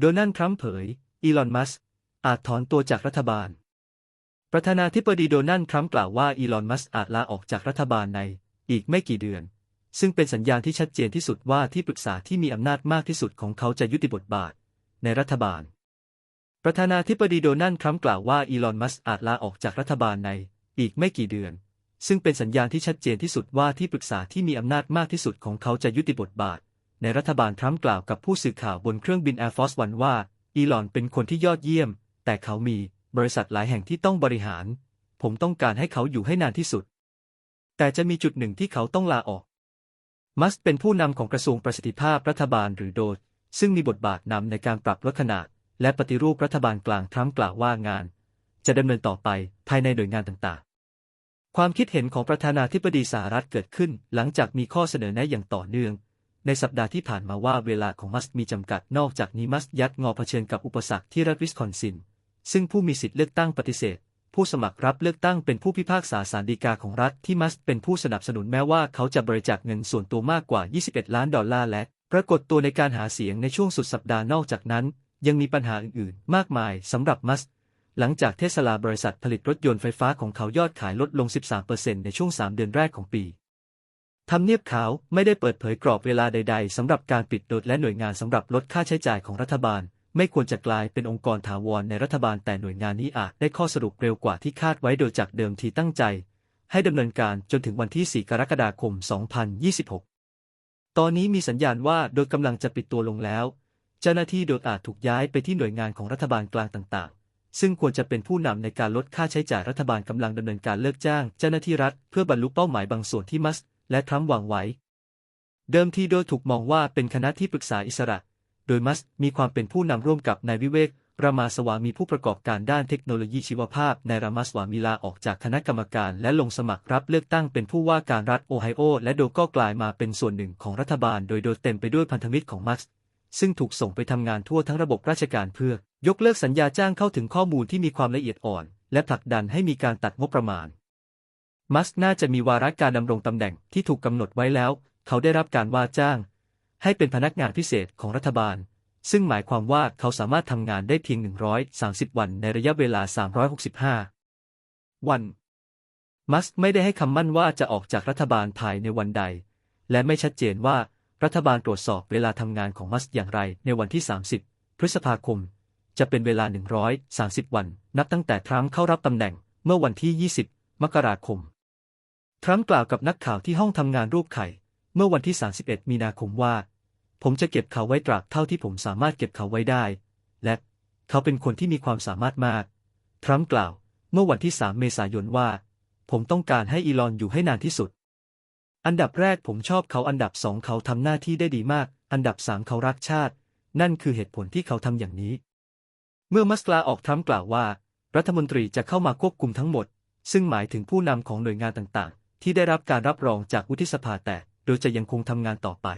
โดนัลด์ทรัมป์เผย อีลอน มัสก์อาจถอนตัวจากรัฐบาล ประธานาธิบดีโดนัลด์ทรัมป์กล่าวว่าอีลอน มัสก์อาจลาออกจากรัฐบาลในอีกไม่กี่เดือน ซึ่งเป็นสัญญาณที่ชัดเจนที่สุดว่าที่ปรึกษาที่มีอำนาจมากที่สุดของเขาจะยุติบทบาท ในรัฐบาล ประธานาธิบดีโดนัลด์ทรัมป์กล่าวว่าอีลอน มัสก์อาจลาออกจากรัฐบาลในอีกไม่กี่เดือน ซึ่งเป็นสัญญาณที่ชัดเจนที่สุดว่าที่ปรึกษาที่มีอำนาจมากที่สุดของเขาจะยุติบทบาท ในรัฐบาลทรัมป์กล่าวกับผู้สื่อข่าวบนเครื่องบิน Air Force One ว่า อีลอนเป็นคนที่ยอดเยี่ยม แต่เขามีบริษัทหลายแห่งที่ต้องบริหาร ผมต้องการให้เขาอยู่ให้นานที่สุด แต่จะมีจุดหนึ่งที่เขาต้องลาออก มัสเป็นผู้นำของกระทรวงประสิทธิภาพรัฐบาลหรือโดดซึ่งมีบทบาทนำในการปรับลดขนาด และปฏิรูปรัฐบาลกลางทรัมป์กล่าวว่างาน จะดำเนินต่อไปภายในหน่วยงานต่างๆ ความคิดเห็นของประธานาธิบดีสหรัฐเกิดขึ้น หลังจากมีข้อเสนอแนะอย่างต่อเนื่อง ในสัปดาห์ที่ผ่านมาว่าเวลาของมัสก์มีจำกัดนอกจากนี้มัสก์ยัดงอเผชิญกับอุปสรรคที่รัฐวิสคอนซิน ซึ่งผู้มีสิทธิ์เลือกตั้งปฏิเสธ ผู้สมัครรับเลือกตั้งเป็นผู้พิพากษาศาลฎีกาของรัฐที่มัสก์เป็นผู้สนับสนุนแม้ว่าเขาจะบริจาคเงินส่วนตัวมากกว่า 21 ล้านดอลลาร์และปรากฏตัวในการหาเสียงในช่วงสุดสัปดาห์นอกจากนั้น ยังมีปัญหาอื่นๆ มากมายสำหรับมัสก์หลังจากเทสลาบริษัทผลิตรถยนต์ไฟฟ้าของเขายอดขายลดลง 13%ในช่วง 3 เดือนแรกของปี ทำเนียบขาวไม่ได้เปิดเผยกรอบเวลาใด ๆสำหรับการปิดโดดและหน่วยงานสำหรับลดค่าใช้จ่ายของรัฐบาล ไม่ควรจะกลายเป็นองค์กรถาวรในรัฐบาลแต่หน่วยงานนี้อาจได้ข้อสรุปเร็วกว่าที่คาดไว้โดยจากเดิมทีตั้งใจ ให้ดำเนินการจนถึงวันที่ 4 กรกฎาคม 2026 ตอนนี้มีสัญญาณว่าโดยกำลังจะปิดตัวลงแล้ว เจ้าหน้าที่โดยอาจถูกย้ายไปที่หน่วยงานของรัฐบาลกลางต่างๆซึ่งควรจะเป็นผู้นำในการลดค่าใช้จ่ายรัฐบาลกำลังดำเนินการเลิกจ้าง เจ้าหน้าที่รัฐเพื่อบรรลุเป้าหมายบางส่วนที่มัส และทรัมป์วางไว้ เดิมทีโดยถูกมองว่าเป็นคณะที่ปรึกษาอิสระ โดยมัสมีความเป็นผู้นำร่วมกับนายวิเวกรามาสวามีผู้ประกอบการด้านเทคโนโลยีชีวภาพนายรามาสวามีลาออกจากคณะกรรมการ และลงสมัครรับเลือกตั้งเป็นผู้ว่าการรัฐโอไฮโอ และโดก็กลายมาเป็นส่วนหนึ่งของรัฐบาล โดยโดเต็มไปด้วยพันธมิตรของมัสซึ่งถูกส่งไปทำงานทั่วทั้งระบบราชการเพื่อ ยกเลิกสัญญาจ้างเข้าถึงข้อมูลที่มีความละเอียดอ่อน และผลักดันให้มีการตัดงบประมาณ มัสก์น่าจะมีวาระการดำรงตำแหน่งที่ถูกกำหนดไว้แล้ว เขาได้รับการว่าจ้าง ให้เป็นพนักงานพิเศษของรัฐบาล ซึ่งหมายความว่าเขาสามารถทำงานได้เพียง 130 วันในระยะเวลา 365 วัน มัสก์ไม่ได้ให้คำมั่นว่าจะออกจากรัฐบาลภายในวันใด และไม่ชัดเจนว่ารัฐบาลตรวจสอบเวลาทำงานของมัสก์อย่างไรในวันที่ 30 พฤษภาคม จะเป็นเวลา 130 วัน นับตั้งแต่ทรัมป์เข้ารับตำแหน่งเมื่อวันที่ 20 มกราคม ทรัมป์กล่าวกับนักข่าวที่ห้องทำงานรูปไข่ เมื่อวันที่ 31 มีนาคมว่า ผมจะเก็บเขาไว้ตราบเท่าที่ผมสามารถเก็บเขาไว้ได้ และเขาเป็นคนที่มีความสามารถมาก ทรัมป์กล่าว เมื่อวันที่ 3 เมษายนว่า ผมต้องการให้อีลอนอยู่ให้นานที่สุด อันดับแรกผมชอบเขาอันดับสองเขาทำหน้าที่ได้ดีมาก อันดับสามเขารักชาติ นั่นคือเหตุผลที่เขาทำอย่างนี้ เมื่อมัสกลาออกทรัมป์กล่าวว่า รัฐมนตรีจะเข้ามาควบคุมทั้งหมด ซึ่งหมายถึงผู้นำของหน่วยงานต่างๆ ที่ได้รับการรับรองจากวุฒิสภาแต่โดยจะยังคงทำงานต่อไป